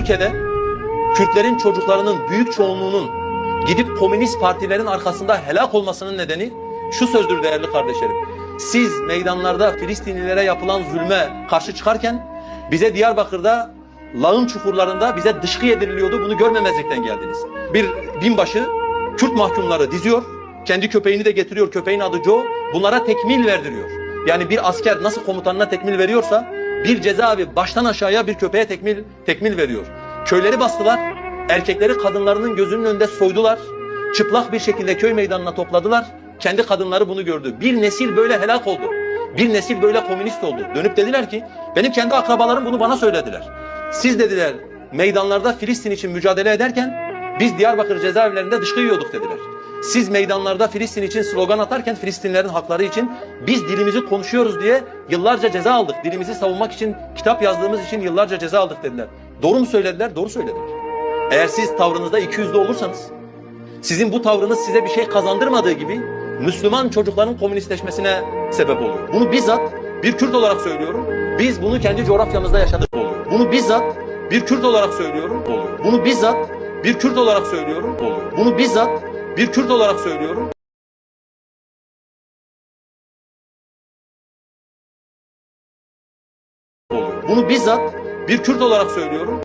ülkede Kürtlerin çocuklarının büyük çoğunluğunun gidip komünist partilerin arkasında helak olmasının nedeni şu sözdür değerli kardeşlerim. Siz meydanlarda Filistinlilere yapılan zulme karşı çıkarken bize Diyarbakır'da lağım çukurlarında bize dışkı yediriliyordu. Bunu görmemezlikten geldiniz. Bir binbaşı Kürt mahkumları diziyor. Kendi köpeğini de getiriyor. Köpeğin adı Joe. Bunlara tekmil verdiriyor. Yani bir asker nasıl komutanına tekmil veriyorsa bir cezaevi baştan aşağıya bir köpeğe tekmil tekmil veriyor. Köyleri bastılar. Erkekleri kadınlarının gözünün önünde soydular. Çıplak bir şekilde köy meydanına topladılar. Kendi kadınları bunu gördü. Bir nesil böyle helak oldu. Bir nesil böyle komünist oldu. Dönüp dediler ki benim kendi akrabalarım bunu bana söylediler. Siz dediler meydanlarda Filistin için mücadele ederken biz Diyarbakır cezaevlerinde dışkı yiyorduk dediler. Siz meydanlarda Filistin için slogan atarken Filistinlerin hakları için biz dilimizi konuşuyoruz diye yıllarca ceza aldık. Dilimizi savunmak için kitap yazdığımız için yıllarca ceza aldık dediler. Doğru mu söylediler? Doğru söylediler. Eğer siz tavrınızda iki yüzlü olursanız sizin bu tavrınız size bir şey kazandırmadığı gibi Müslüman çocukların komünistleşmesine sebep oluyor. Bunu bizzat bir Kürt olarak söylüyorum. Biz bunu kendi coğrafyamızda yaşadık oluyor. Bunu bizzat bir Kürt olarak söylüyorum oluyor. Bunu bizzat bir Kürt olarak söylüyorum oluyor. Bunu bizzat bir Kürt olarak söylüyorum. Bunu bizzat bir Kürt olarak söylüyorum.